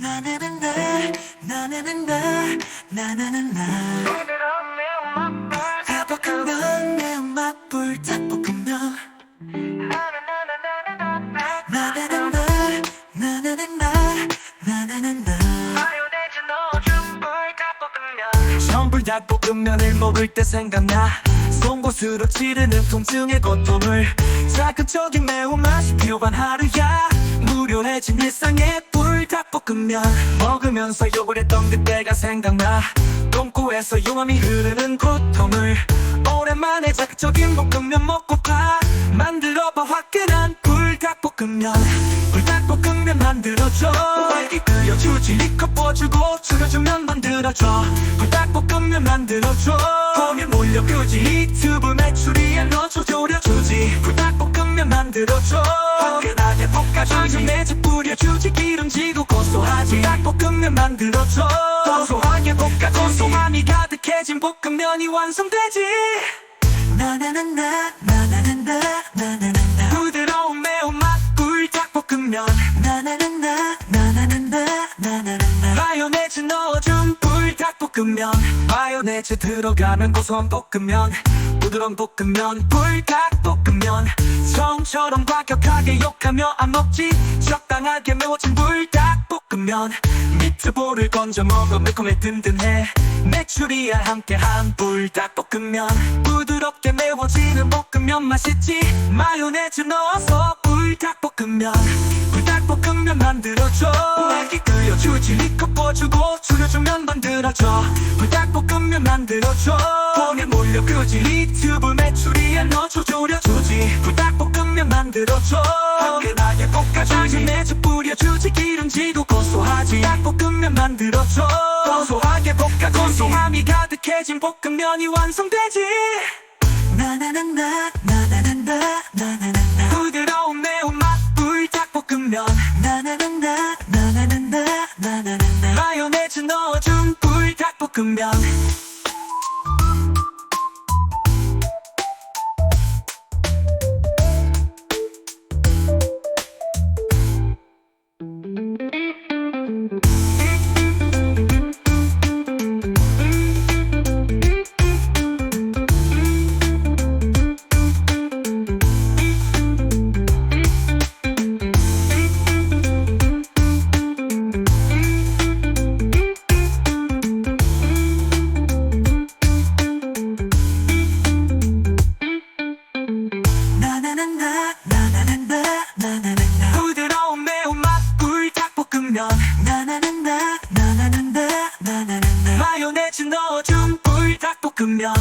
나나는 나 나나는 나 나나는 나. 닭볶음면 매운맛 불 닭볶음면. 나나는 나 나나는 나 나나는 나. 전불 닭볶음면을 먹을 때 생각나. 송곳으로 찌르는 통증의 고통을. 자극적인 매운맛이 필요한 하루야. 무료해진 일상의 불닭볶음면 먹으면서 욕을 했던 그때가 생각나. 똥꼬에서 용암이 흐르는 고통을 오랜만에 자극적인 볶음면 먹고파. 만들어봐 화끈한 불닭볶음면. 불닭볶음면 만들어줘. 빨리 끓여주지 리컵 부어주고 줄여주면 만들어줘. 불닭볶음면 만들어줘. 보면 몰려 그지 유튜브 매출이야 넣어줘 조려주지. 불닭볶음면 만들어줘. 화끈하게 볶아주지. 내집 뿌 볶음면 만들어줘. 고소하게 볶아 고소함이 가득해진 볶음면이 완성되지. 나나나나 나나나나 나나나나. 부드러운 매운맛 불닭볶음면. 나나나나 나나나나 나나나나. 마요네즈 넣어준 불닭볶음면. 마요네즈 들어가면 고소한 볶음면. 부드러운 볶음면 불닭볶음면. 처음처럼 과격하게 욕하며 안 먹지. 적당하게 매워진 불닭 볶음면 미트볼을 건져 먹어 매콤해 든든해. 매출이야 함께 한 불 닭볶음면 부드럽게 매워지는 볶음면 맛있지. 마요네즈 넣어서 불닭볶음면 불닭볶음면 만들어줘. 빨리 끓여주지 리컵 부어주고 줄여주면 만들어줘. 불닭볶음면 만들어줘. 보면 몰려 그지 유튜브 매출이야 넣어줘 조려주지. 불닭볶음면 만들어줘. 화끈하게 볶아주지. 내주 뿌려주지 기름지고 닭볶음면 만들어줘. 고소하게 볶아 고소함이 가득해진 볶음면이 완성되지. 나나나나 나나나나 나나나나. 부드러운 매운맛 불닭볶음면. 나나나나 나나나나 나나나나. 마요네즈 넣어준 불닭볶음면 마요네즈 넣어준 불닭볶음면